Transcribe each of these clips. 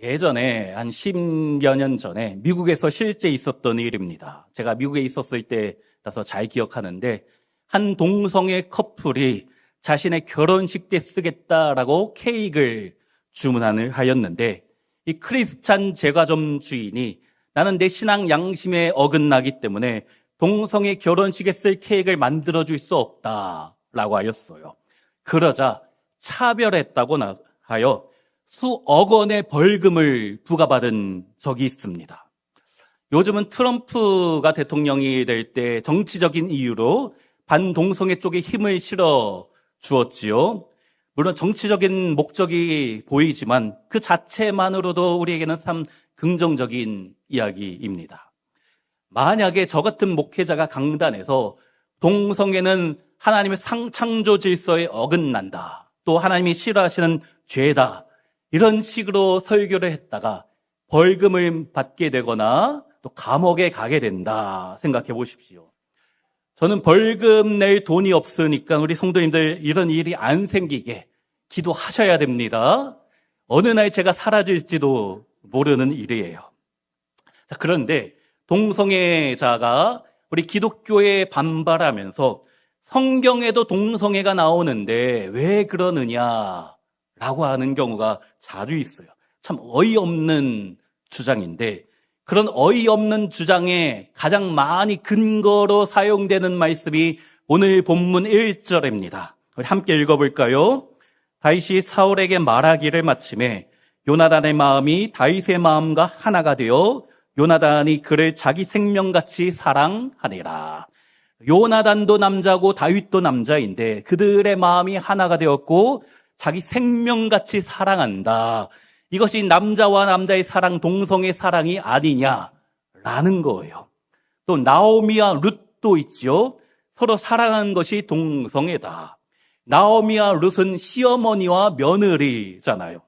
예전에 한 10여 년 전에 미국에서 실제 있었던 일입니다. 제가 미국에 있었을 때라서 잘 기억하는데 한 동성애 커플이 자신의 결혼식 때 쓰겠다라고 케이크를 주문을 하였는데 이 크리스찬 제과점 주인이 나는 내 신앙 양심에 어긋나기 때문에 동성애 결혼식에 쓸 케이크를 만들어 줄 수 없다라고 하였어요. 그러자 차별했다고 하여 수억 원의 벌금을 부과받은 적이 있습니다. 요즘은 트럼프가 대통령이 될 때 정치적인 이유로 반동성애 쪽에 힘을 실어 주었지요. 물론 정치적인 목적이 보이지만 그 자체만으로도 우리에게는 참 긍정적인 이야기입니다. 만약에 저 같은 목회자가 강단에서 동성애는 하나님의 상, 창조 질서에 어긋난다. 또 하나님이 싫어하시는 죄다. 이런 식으로 설교를 했다가 벌금을 받게 되거나 또 감옥에 가게 된다 생각해 보십시오. 저는 벌금 낼 돈이 없으니까 우리 성도님들 이런 일이 안 생기게 기도하셔야 됩니다. 어느 날 제가 사라질지도 모르는 일이에요. 자, 그런데 동성애자가 우리 기독교에 반발하면서 성경에도 동성애가 나오는데 왜 그러느냐 라고 하는 경우가 자주 있어요. 참 어이없는 주장인데 그런 어이없는 주장에 가장 많이 근거로 사용되는 말씀이 오늘 본문 1절입니다. 우리 함께 읽어볼까요? 다윗이 사울에게 말하기를 마침에 요나단의 마음이 다윗의 마음과 하나가 되어 요나단이 그를 자기 생명같이 사랑하니라. 요나단도 남자고 다윗도 남자인데 그들의 마음이 하나가 되었고 자기 생명같이 사랑한다. 이것이 남자와 남자의 사랑, 동성의 사랑이 아니냐라는 거예요. 또 나오미와 룻도 있죠. 서로 사랑하는 것이 동성애다. 나오미와 룻은 시어머니와 며느리잖아요.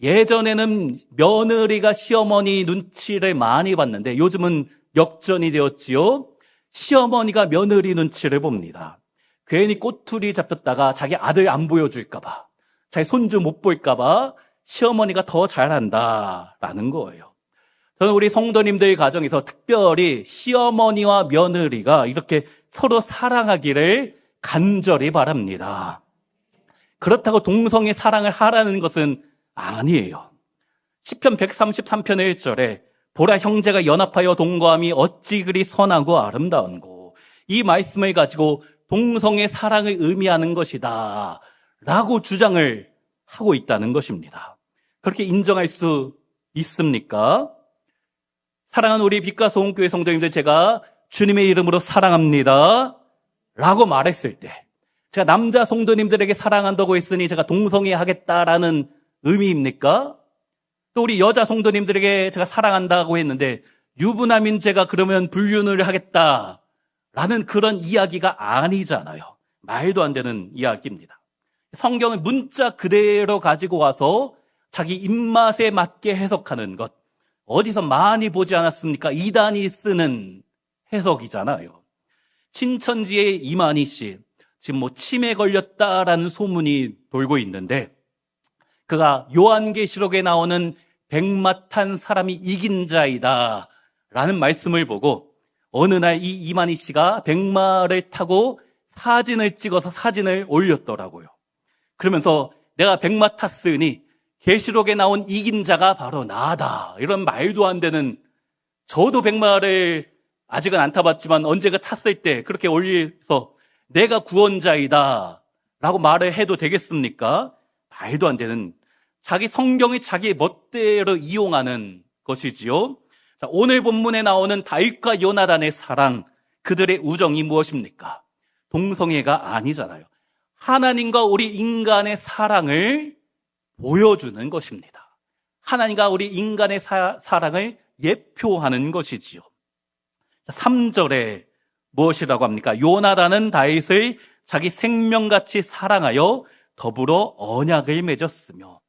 예전에는 며느리가 시어머니 눈치를 많이 봤는데 요즘은 역전이 되었지요. 시어머니가 며느리 눈치를 봅니다. 괜히 꼬투리 잡혔다가 자기 아들 안 보여줄까봐 자기 손주 못 볼까봐 시어머니가 더 잘한다라는 거예요. 저는 우리 성도님들 가정에서 특별히 시어머니와 며느리가 이렇게 서로 사랑하기를 간절히 바랍니다. 그렇다고 동성의 사랑을 하라는 것은 아니에요. 10편 133편의 1절에 보라 형제가 연합하여 동거함이 어찌 그리 선하고 아름다운고 이 말씀을 가지고 동성의 사랑을 의미하는 것이다. 라고 주장을 하고 있다는 것입니다. 그렇게 인정할 수 있습니까? 사랑하는 우리 빛과 소원교회 성도님들 제가 주님의 이름으로 사랑합니다. 라고 말했을 때 제가 남자 성도님들에게 사랑한다고 했으니 제가 동성애 하겠다라는 의미입니까? 또 우리 여자 성도님들에게 제가 사랑한다고 했는데 유부남인 제가 그러면 불륜을 하겠다라는 그런 이야기가 아니잖아요. 말도 안 되는 이야기입니다. 성경을 문자 그대로 가지고 와서 자기 입맛에 맞게 해석하는 것. 어디서 많이 보지 않았습니까? 이단이 쓰는 해석이잖아요. 신천지의 이만희 씨, 지금 뭐 치매 걸렸다라는 소문이 돌고 있는데, 그가 요한계시록에 나오는 백마탄 사람이 이긴 자이다. 라는 말씀을 보고, 어느 날 이 이만희 씨가 백마를 타고 사진을 찍어서 사진을 올렸더라고요. 그러면서 내가 백마 탔으니 계시록에 나온 이긴 자가 바로 나다. 이런 말도 안 되는 저도 백마를 아직은 안 타봤지만 언제가 탔을 때 그렇게 올려서 내가 구원자이다. 라고 말을 해도 되겠습니까? 말도 안 되는 자기 성경이 자기 멋대로 이용하는 것이지요. 자, 오늘 본문에 나오는 다윗과 요나단의 사랑, 그들의 우정이 무엇입니까? 동성애가 아니잖아요. 하나님과 우리 인간의 사랑을 보여주는 것입니다. 하나님과 우리 인간의 사, 사랑을 예표하는 것이지요. 3절에 무엇이라고 합니까? 요나단은 다윗을 자기 생명같이 사랑하여 더불어 언약을 맺었으며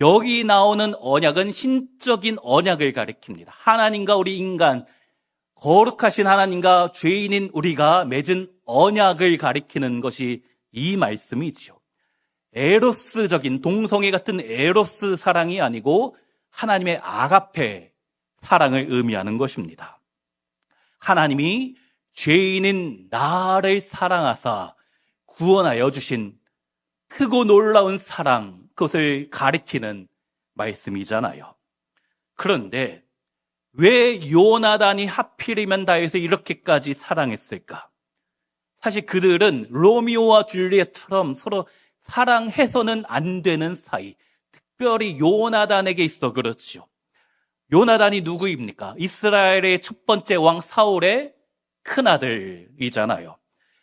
여기 나오는 언약은 신적인 언약을 가리킵니다. 하나님과 우리 인간 거룩하신 하나님과 죄인인 우리가 맺은 언약을 가리키는 것이 이 말씀이지요. 에로스적인 동성애 같은 에로스 사랑이 아니고 하나님의 아가페 사랑을 의미하는 것입니다. 하나님이 죄인인 나를 사랑하사 구원하여 주신 크고 놀라운 사랑, 그것을 가리키는 말씀이잖아요. 그런데 왜 요나단이 하필이면 다해서 이렇게까지 사랑했을까? 사실 그들은 로미오와 줄리엣처럼 서로 사랑해서는 안 되는 사이, 특별히 요나단에게 있어 그렇죠. 요나단이 누구입니까? 이스라엘의 첫 번째 왕 사울의 큰아들이잖아요.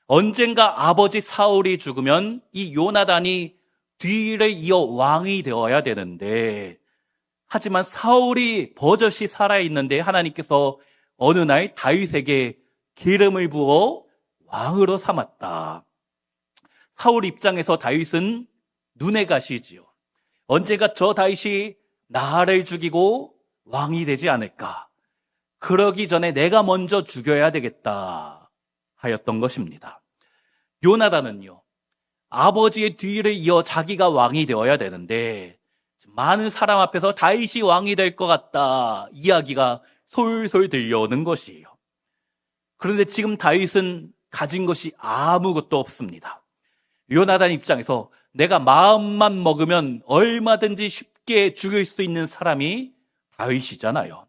언젠가 아버지 사울이 죽으면 이 요나단이 뒤를 이어 왕이 되어야 되는데, 하지만 사울이 버젓이 살아있는데 하나님께서 어느 날 다윗에게 기름을 부어 왕으로 삼았다. 사울 입장에서 다윗은 눈에 가시지요. 언제가 저 다윗이 나를 죽이고 왕이 되지 않을까? 그러기 전에 내가 먼저 죽여야 되겠다 하였던 것입니다. 요나단은요, 아버지의 뒤를 이어 자기가 왕이 되어야 되는데, 많은 사람 앞에서 다윗이 왕이 될 것 같다 이야기가 솔솔 들려오는 것이에요. 그런데 지금 다윗은 가진 것이 아무것도 없습니다. 요나단 입장에서 내가 마음만 먹으면 얼마든지 쉽게 죽일 수 있는 사람이 다윗이잖아요.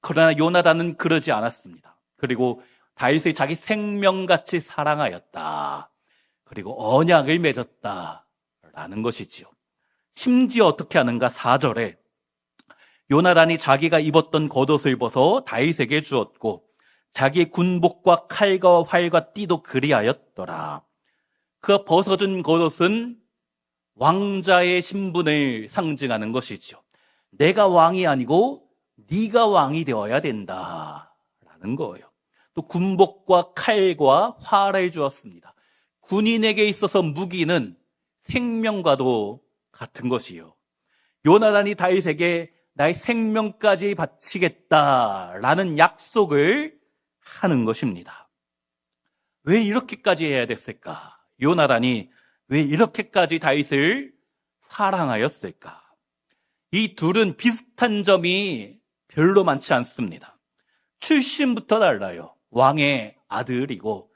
그러나 요나단은 그러지 않았습니다. 그리고 다윗을 자기 생명같이 사랑하였다. 그리고 언약을 맺었다. 라는 것이지요. 심지어 어떻게 하는가 4절에 요나단이 자기가 입었던 겉옷을 벗어 다윗에게 주었고 자기 군복과 칼과 활과 띠도 그리하였더라. 그 벗어준 겉옷은 왕자의 신분을 상징하는 것이죠. 내가 왕이 아니고 네가 왕이 되어야 된다라는 거예요. 또 군복과 칼과 활을 주었습니다. 군인에게 있어서 무기는 생명과도 같은 것이요. 요나단이 다윗에게 나의 생명까지 바치겠다라는 약속을 하는 것입니다. 왜 이렇게까지 해야 됐을까? 요나단이 왜 이렇게까지 다윗을 사랑하였을까? 이 둘은 비슷한 점이 별로 많지 않습니다. 출신부터 달라요. 왕의 아들이고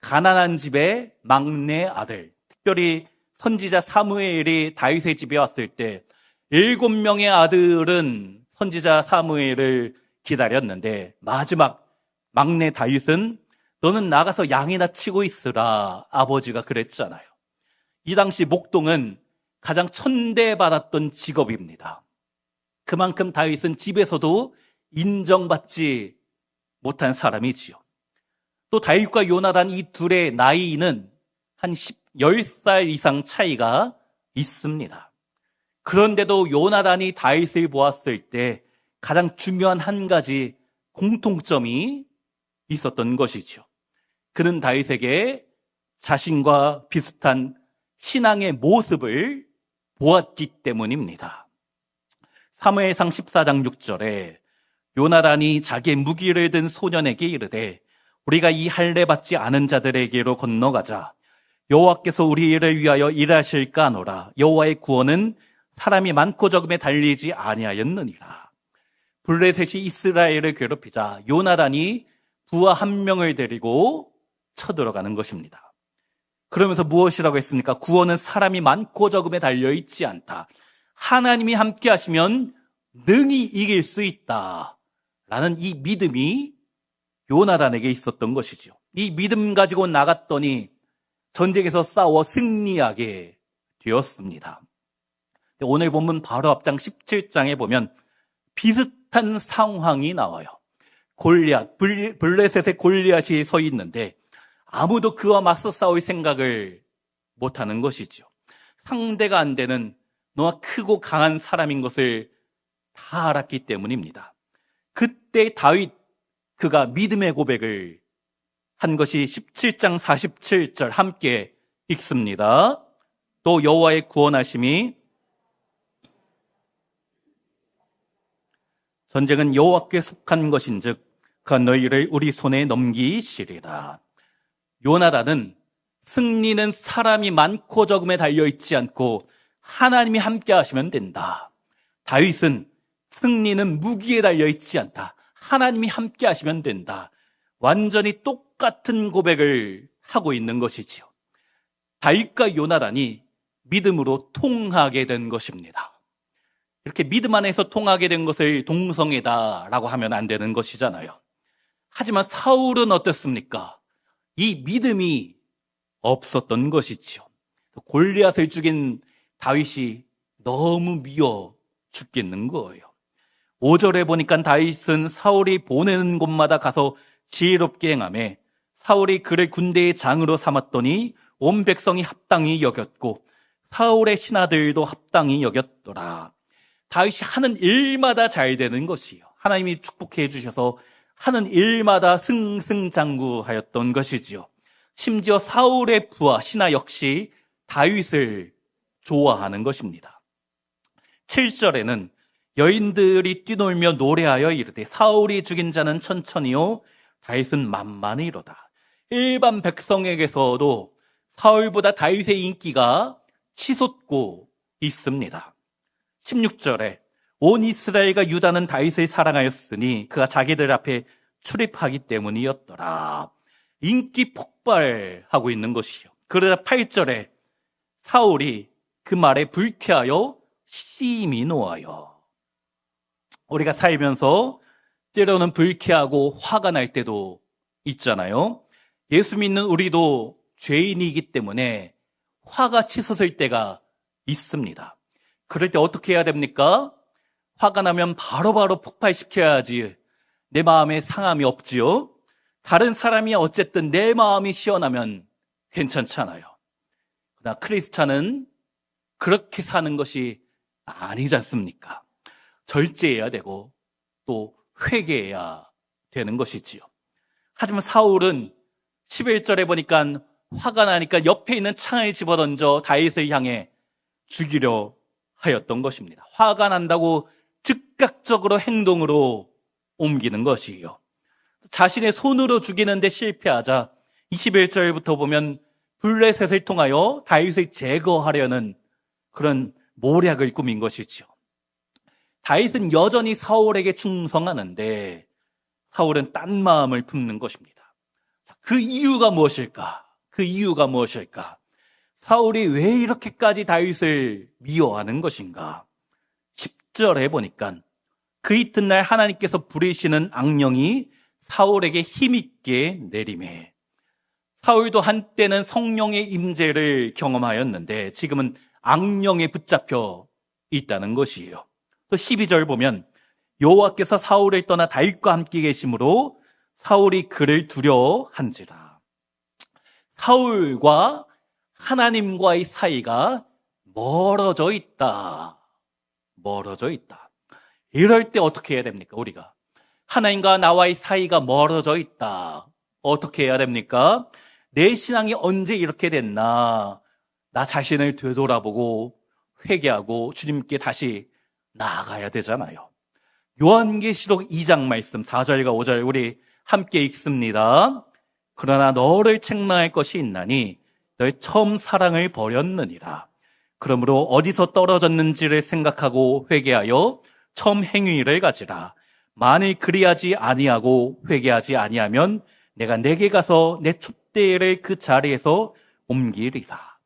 가난한 집의 막내 아들. 특별히 선지자 사무엘이 다윗의 집에 왔을 때 일곱 명의 아들은 선지자 사무엘을 기다렸는데 마지막 막내 다윗은 너는 나가서 양이나 치고 있으라 아버지가 그랬잖아요. 이 당시 목동은 가장 천대받았던 직업입니다. 그만큼 다윗은 집에서도 인정받지 못한 사람이지요. 또 다윗과 요나단 이 둘의 나이는 한 10, 10살 이상 차이가 있습니다. 그런데도 요나단이 다윗을 보았을 때 가장 중요한 한 가지 공통점이 있었던 것이죠. 그는 다윗에게 자신과 비슷한 신앙의 모습을 보았기 때문입니다. 사무엘상 14장 6절에 요나단이 자기의 무기를 든 소년에게 이르되 우리가 이 할례 받지 않은 자들에게로 건너가자 여호와께서 우리를 위하여 일하실까 노라 여호와의 구원은 사람이 많고 적음에 달리지 아니하였느니라 블레셋이 이스라엘을 괴롭히자 요나단이 부하 한 명을 데리고 쳐들어가는 것입니다. 그러면서 무엇이라고 했습니까? 구원은 사람이 많고 적음에 달려 있지 않다. 하나님이 함께 하시면 능히 이길 수 있다. 라는 이 믿음이 요나단에게 있었던 것이죠. 이 믿음 가지고 나갔더니 전쟁에서 싸워 승리하게 되었습니다. 오늘 본문 바로 앞장 17장에 보면 비슷한 상황이 나와요. 골리앗, 블레셋의 골리앗이 서 있는데 아무도 그와 맞서 싸울 생각을 못하는 것이죠. 상대가 안 되는 너와 크고 강한 사람인 것을 다 알았기 때문입니다. 그때 다윗 그가 믿음의 고백을 한 것이 17장 47절 함께 읽습니다. 또 여호와의 구원하심이 전쟁은 여호와께 속한 것인즉 그 너희를 우리 손에 넘기시리라. 요나단은 승리는 사람이 많고 적음에 달려 있지 않고 하나님이 함께 하시면 된다. 다윗은 승리는 무기에 달려 있지 않다. 하나님이 함께 하시면 된다. 완전히 똑같은 고백을 하고 있는 것이지요. 다윗과 요나단이 믿음으로 통하게 된 것입니다. 이렇게 믿음 안에서 통하게 된 것을 동성애다라고 하면 안 되는 것이잖아요. 하지만 사울은 어떻습니까? 이 믿음이 없었던 것이지요. 골리앗을 죽인 다윗이 너무 미워 죽겠는 거예요. 5절에 보니까 다윗은 사울이 보내는 곳마다 가서 지혜롭게 행함에 사울이 그를 군대의 장으로 삼았더니 온 백성이 합당히 여겼고 사울의 신하들도 합당히 여겼더라. 다윗이 하는 일마다 잘 되는 것이요. 하나님이 축복해 주셔서 하는 일마다 승승장구하였던 것이지요. 심지어 사울의 부하 신하 역시 다윗을 좋아하는 것입니다. 7절에는 여인들이 뛰놀며 노래하여 이르되 사울이 죽인 자는 천천히요 다윗은 만만히로다. 일반 백성에게서도 사울보다 다윗의 인기가 치솟고 있습니다. 16절에 온 이스라엘과 유다는 다윗을 사랑하였으니 그가 자기들 앞에 출입하기 때문이었더라. 인기 폭발하고 있는 것이요. 그러자 8절에 사울이 그 말에 불쾌하여 심히 놓아요. 우리가 살면서 때로는 불쾌하고 화가 날 때도 있잖아요. 예수 믿는 우리도 죄인이기 때문에 화가 치솟을 때가 있습니다. 그럴 때 어떻게 해야 됩니까? 화가 나면 바로바로 바로 폭발시켜야지 내 마음에 상함이 없지요. 다른 사람이 어쨌든 내 마음이 시원하면 괜찮잖아요. 그러나 크리스찬은 그렇게 사는 것이 아니지 않습니까? 절제해야 되고 또 회개해야 되는 것이지요. 하지만 사울은 11절에 보니까 화가 나니까 옆에 있는 창을 집어던져 다윗을 향해 죽이려 하였던 것입니다. 화가 난다고 즉각적으로 행동으로 옮기는 것이요. 자신의 손으로 죽이는데 실패하자 21절부터 보면 블레셋을 통하여 다윗을 제거하려는 그런 모략을 꾸민 것이지요. 다윗은 여전히 사울에게 충성하는데 사울은 딴 마음을 품는 것입니다. 그 이유가 무엇일까? 그 이유가 무엇일까? 사울이 왜 이렇게까지 다윗을 미워하는 것인가? 10절에 보니까 그 이튿날 하나님께서 부리시는 악령이 사울에게 힘있게 내림에 사울도 한때는 성령의 임재를 경험하였는데 지금은 악령에 붙잡혀 있다는 것이에요. 또 12절 보면 여호와께서 사울을 떠나 다윗과 함께 계심으로 사울이 그를 두려워한지라. 사울과 하나님과의 사이가 멀어져 있다. 멀어져 있다. 이럴 때 어떻게 해야 됩니까? 우리가 하나님과 나와의 사이가 멀어져 있다. 어떻게 해야 됩니까? 내 신앙이 언제 이렇게 됐나? 나 자신을 되돌아보고 회개하고 주님께 다시 나아가야 되잖아요. 요한계시록 2장 말씀 4절과 5절 우리 함께 읽습니다. 그러나 너를 책망할 것이 있나니 너의 처음 사랑을 버렸느니라. 그러므로 어디서 떨어졌는지를 생각하고 회개하여 처음 행위를 가지라. 만일 그리하지 아니하고 회개하지 아니하면 내가 내게 가서 내 촛대를 그 자리에서 옮기리라.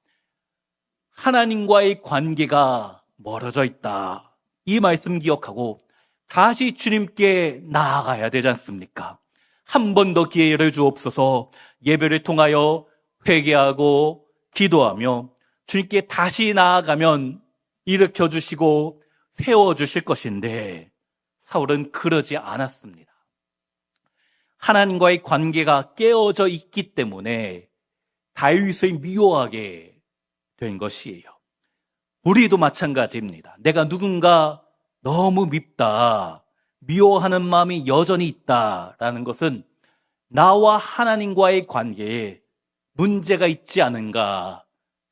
하나님과의 관계가 멀어져 있다. 이 말씀 기억하고 다시 주님께 나아가야 되지 않습니까? 한 번 더 기회를 주옵소서 예배를 통하여 회개하고 기도하며 주님께 다시 나아가면 일으켜 주시고 세워 주실 것인데 사울은 그러지 않았습니다. 하나님과의 관계가 깨어져 있기 때문에 다윗을 미워하게 된 것이에요. 우리도 마찬가지입니다. 내가 누군가 너무 밉다, 미워하는 마음이 여전히 있다라는 것은 나와 하나님과의 관계에 문제가 있지 않은가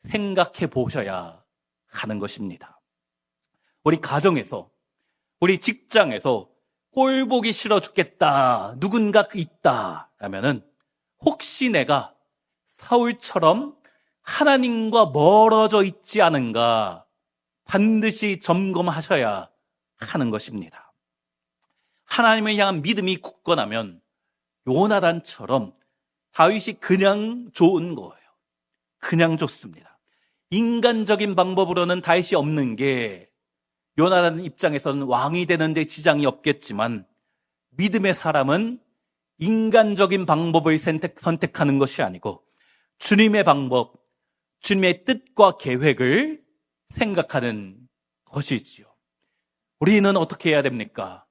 생각해 보셔야 하는 것입니다. 우리 가정에서, 우리 직장에서 꼴 보기 싫어 죽겠다, 누군가 있다, 라면은 혹시 내가 사울처럼 하나님과 멀어져 있지 않은가 반드시 점검하셔야 하는 것입니다. 하나님을 향한 믿음이 굳건하면 요나단처럼 다윗이 그냥 좋은 거예요. 그냥 좋습니다. 인간적인 방법으로는 다윗이 없는 게 요나단 입장에서는 왕이 되는데 지장이 없겠지만 믿음의 사람은 인간적인 방법을 선택, 선택 하는 것이 아니고 주님의 방법, 주님의 뜻과 계획을 생각하는 것이지요. 우리는 어떻게 해야 됩니까?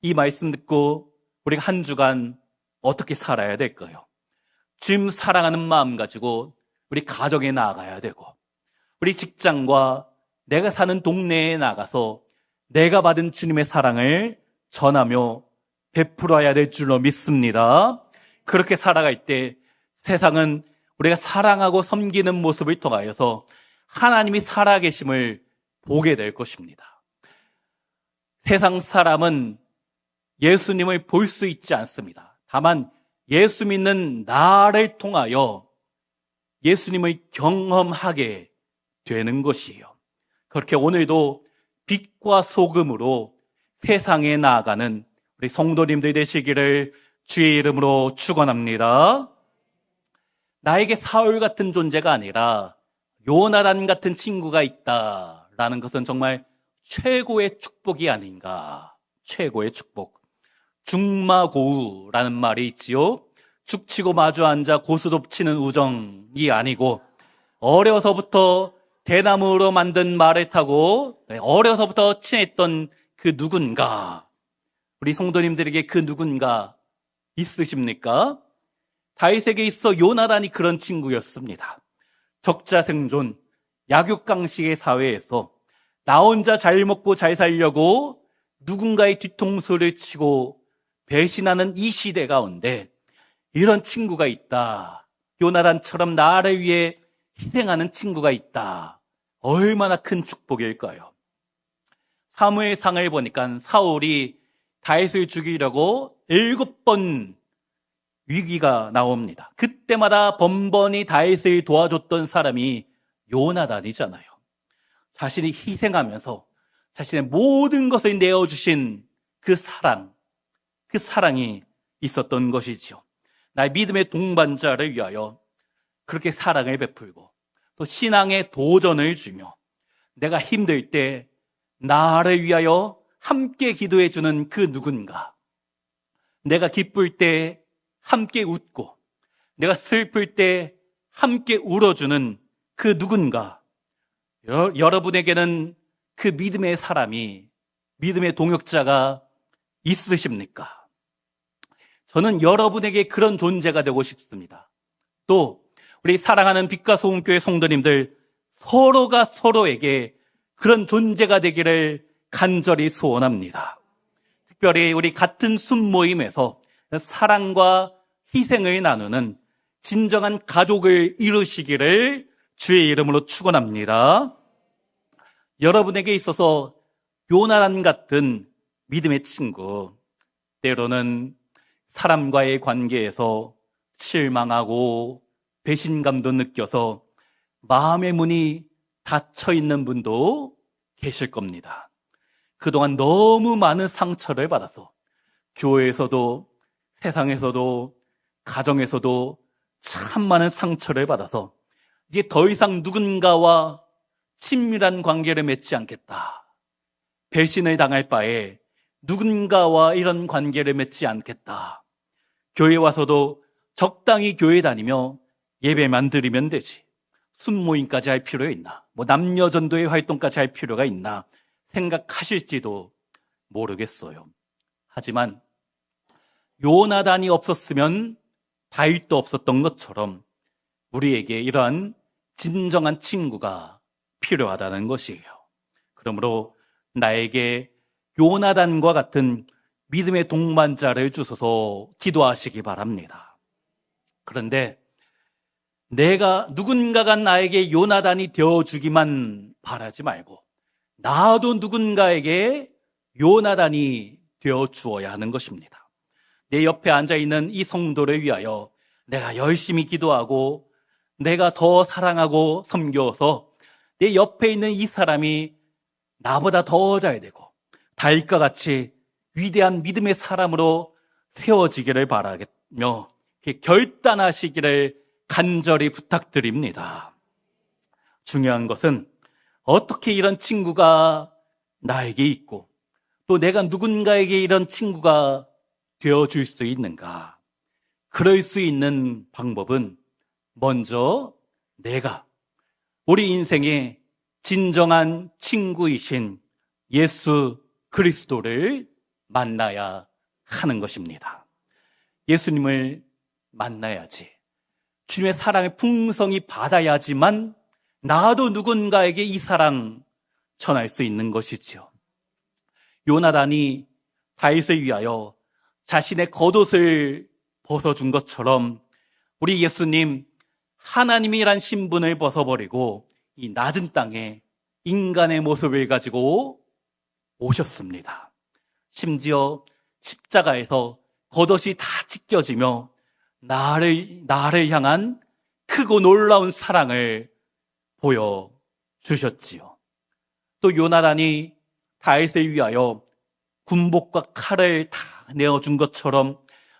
이 말씀 듣고 우리가 한 주간 어떻게 살아야 될까요? 주님 사랑하는 마음 가지고 우리 가정에 나아가야 되고 우리 직장과 내가 사는 동네에 나가서 내가 받은 주님의 사랑을 전하며 베풀어야 될 줄로 믿습니다. 그렇게 살아갈 때 세상은 우리가 사랑하고 섬기는 모습을 통하여서 하나님이 살아계심을 보게 될 것입니다. 세상 사람은 예수님을 볼 수 있지 않습니다. 다만 예수 믿는 나를 통하여 예수님을 경험하게 되는 것이에요. 그렇게 오늘도 빛과 소금으로 세상에 나아가는 우리 성도님들 되시기를 주의 이름으로 축원합니다. 나에게 사울 같은 존재가 아니라 요나단 같은 친구가 있다라는 것은 정말 최고의 축복이 아닌가. 최고의 축복. 중마고우라는 말이 있지요. 죽치고 마주 앉아 고스톱 치는 우정이 아니고 어려서부터 대나무로 만든 말을 타고 네, 어려서부터 친했던 그 누군가 우리 성도님들에게 그 누군가 있으십니까? 다윗에게 있어 요나단이 그런 친구였습니다. 적자생존, 약육강식의 사회에서 나 혼자 잘 먹고 잘 살려고 누군가의 뒤통수를 치고 배신하는 이 시대 가운데 이런 친구가 있다. 요나단처럼 나를 위해 희생하는 친구가 있다. 얼마나 큰 축복일까요? 사무엘 상을 보니까 사울이 다윗을 죽이려고 일곱 번 위기가 나옵니다. 그때마다 번번이 다윗을 도와줬던 사람이 요나단이잖아요. 자신이 희생하면서 자신의 모든 것을 내어주신 그 사랑, 그 사랑이 있었던 것이지요. 나의 믿음의 동반자를 위하여 그렇게 사랑을 베풀고 또 신앙의 도전을 주며 내가 힘들 때 나를 위하여 함께 기도해 주는 그 누군가. 내가 기쁠 때 함께 웃고 내가 슬플 때 함께 울어주는 그 누군가. 여러분에게는 그 믿음의 사람이 믿음의 동역자가 있으십니까? 저는 여러분에게 그런 존재가 되고 싶습니다. 또 우리 사랑하는 빛과 소금교회 성도님들 서로가 서로에게 그런 존재가 되기를 간절히 소원합니다. 특별히 우리 같은 순모임에서 사랑과 희생을 나누는 진정한 가족을 이루시기를 주의 이름으로 축원합니다. 여러분에게 있어서 요나란 같은 믿음의 친구, 때로는 사람과의 관계에서 실망하고 배신감도 느껴서 마음의 문이 닫혀 있는 분도 계실 겁니다. 그동안 너무 많은 상처를 받아서 교회에서도 세상에서도 가정에서도 참 많은 상처를 받아서 이제 더 이상 누군가와 친밀한 관계를 맺지 않겠다. 배신을 당할 바에 누군가와 이런 관계를 맺지 않겠다. 교회 와서도 적당히 교회 다니며 예배만 드리면 되지. 순모임까지 할 필요 있나? 뭐 남녀 전도의 활동까지 할 필요가 있나? 생각하실지도 모르겠어요. 하지만 요나단이 없었으면 다윗도 없었던 것처럼 우리에게 이러한 진정한 친구가 필요하다는 것이에요. 그러므로 나에게 요나단과 같은 믿음의 동반자를 주소서 기도하시기 바랍니다. 그런데 내가 누군가가 나에게 요나단이 되어주기만 바라지 말고 나도 누군가에게 요나단이 되어 주어야 하는 것입니다. 내 옆에 앉아 있는 이 성도를 위하여 내가 열심히 기도하고 내가 더 사랑하고 섬겨서 내 옆에 있는 이 사람이 나보다 더잘 되고 다윗과 같이 위대한 믿음의 사람으로 세워지기를 바라며 결단하시기를 간절히 부탁드립니다. 중요한 것은 어떻게 이런 친구가 나에게 있고 또 내가 누군가에게 이런 친구가 되어 줄 수 있는가. 그럴 수 있는 방법은 먼저 내가 우리 인생의 진정한 친구이신 예수 그리스도를 만나야 하는 것입니다. 예수님을 만나야지. 주님의 사랑을 풍성히 받아야지만 나도 누군가에게 이 사랑 전할 수 있는 것이지요. 요나단이 다윗을 위하여 자신의 겉옷을 벗어준 것처럼 우리 예수님 하나님이란 신분을 벗어버리고 이 낮은 땅에 인간의 모습을 가지고 오셨습니다. 심지어 십자가에서 겉옷이 다 찢겨지며 나를, 나를 향한 크고 놀라운 사랑을 보여주셨지요. 또 요나단이 다윗을 위하여 군복과 칼을 다 내어준 것처럼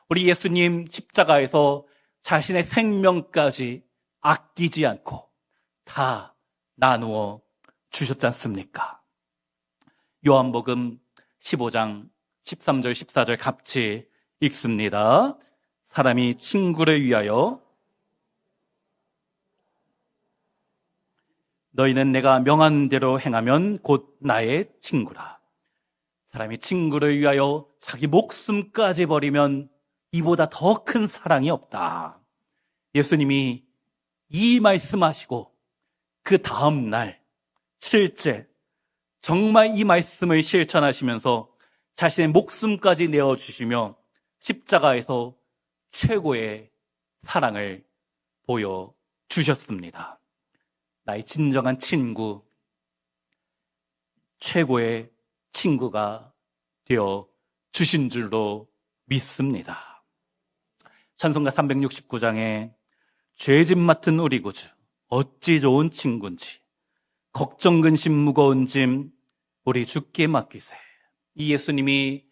우리 예수님 십자가에서 자신의 생명까지 아끼지 않고 다 나누어 주셨지 않습니까? 요한복음 15장 13절 14절 같이 읽습니다. 사람이 친구를 위하여 너희는 내가 명한 대로 행하면 곧 나의 친구라. 사람이 친구를 위하여 자기 목숨까지 버리면 이보다 더 큰 사랑이 없다. 예수님이 이 말씀하시고 그 다음 날 실제 정말 이 말씀을 실천하시면서 자신의 목숨까지 내어주시며 십자가에서 최고의 사랑을 보여주셨습니다. 나의 진정한 친구, 최고의 친구가 되어 주신 줄로 믿습니다. 찬송가 369장에 죄짐 맡은 우리 구주, 어찌 좋은 친구인지, 걱정 근심 무거운 짐, 우리 주께 맡기세. 이 예수님이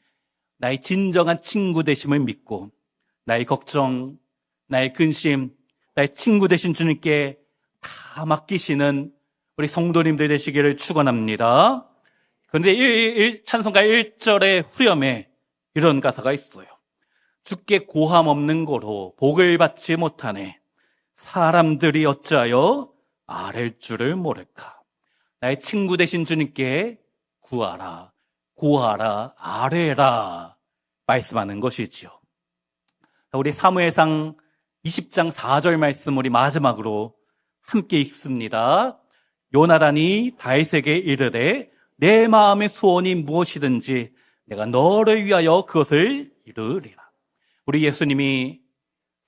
나의 진정한 친구 되심을 믿고, 나의 걱정, 나의 근심, 나의 친구 되신 주님께 다 맡기시는 우리 성도님들 되시기를 축원합니다. 그런데 이, 찬송가 1절의 후렴에 이런 가사가 있어요. 주께 고함 없는 거로 복을 받지 못하네. 사람들이 어찌하여 아랠 줄을 모를까. 나의 친구 되신 주님께 구하라, 고하라, 아뢰라 말씀하는 것이지요. 우리 사무엘상 20장 4절 말씀 우리 마지막으로 함께 읽습니다. 요나단이 다윗에게 이르되 내 마음의 소원이 무엇이든지 내가 너를 위하여 그것을 이루리라. 우리 예수님이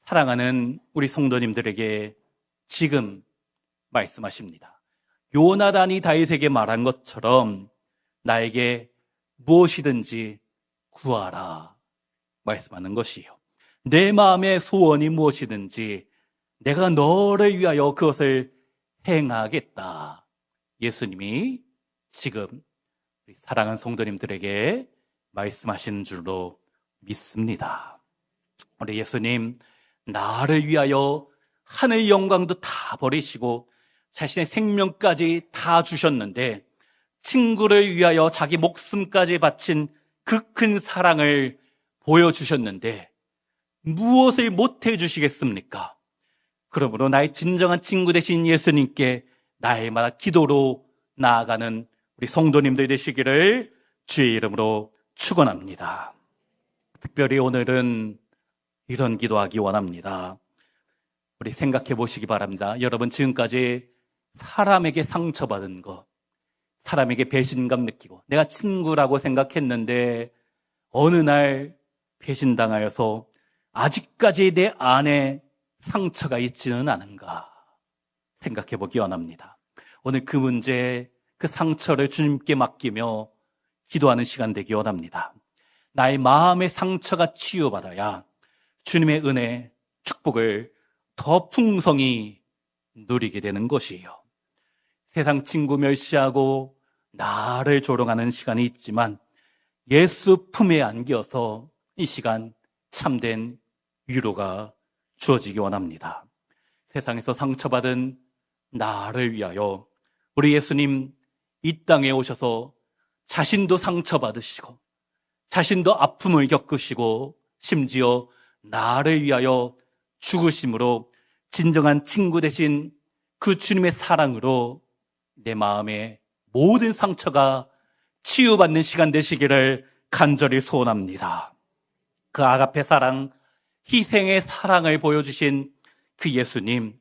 사랑하는 우리 성도님들에게 지금 말씀하십니다. 요나단이 다윗에게 말한 것처럼 나에게 무엇이든지 구하라 말씀하는 것이요. 내 마음의 소원이 무엇이든지 내가 너를 위하여 그것을 행하겠다. 예수님이 지금 사랑하는 성도님들에게 말씀하시는 줄로 믿습니다. 우리 예수님, 나를 위하여 하늘 영광도 다 버리시고 자신의 생명까지 다 주셨는데 친구를 위하여 자기 목숨까지 바친 그 큰 사랑을 보여주셨는데 무엇을 못해 주시겠습니까? 그러므로 나의 진정한 친구 되신 예수님께 날마다 기도로 나아가는 우리 성도님들 되시기를 주의 이름으로 축원합니다. 특별히 오늘은 이런 기도하기 원합니다. 우리 생각해 보시기 바랍니다. 여러분 지금까지 사람에게 상처받은 것, 사람에게 배신감 느끼고 내가 친구라고 생각했는데 어느 날 배신당하여서 아직까지 내 안에 상처가 있지는 않은가 생각해 보기 원합니다. 오늘 그 문제, 그 상처를 주님께 맡기며 기도하는 시간 되기 원합니다. 나의 마음의 상처가 치유받아야 주님의 은혜, 축복을 더 풍성히 누리게 되는 것이에요. 세상 친구 멸시하고 나를 조롱하는 시간이 있지만 예수 품에 안겨서 이 시간 참된 위로가 주어지기 원합니다. 세상에서 상처받은 나를 위하여 우리 예수님 이 땅에 오셔서 자신도 상처받으시고 자신도 아픔을 겪으시고 심지어 나를 위하여 죽으심으로 진정한 친구 대신 그 주님의 사랑으로 내 마음의 모든 상처가 치유받는 시간 되시기를 간절히 소원합니다. 그 아가페 사랑, 희생의 사랑을 보여주신 그 예수님,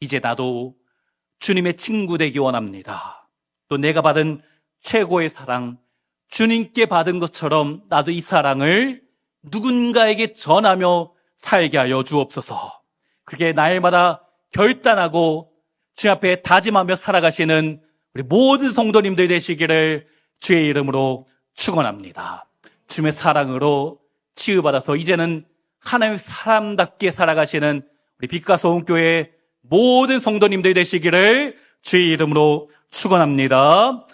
이제 나도 주님의 친구 되기 원합니다. 또 내가 받은 최고의 사랑, 주님께 받은 것처럼 나도 이 사랑을 누군가에게 전하며 살게 하여 주옵소서. 그게 날마다 결단하고 주 앞에 다짐하며 살아가시는 우리 모든 성도님들 되시기를 주의 이름으로 축원합니다. 주님의 사랑으로 치유받아서 이제는 하나님의 사람답게 살아가시는 우리 빛과 소음 교회 모든 성도님들 되시기를 주의 이름으로 축원합니다.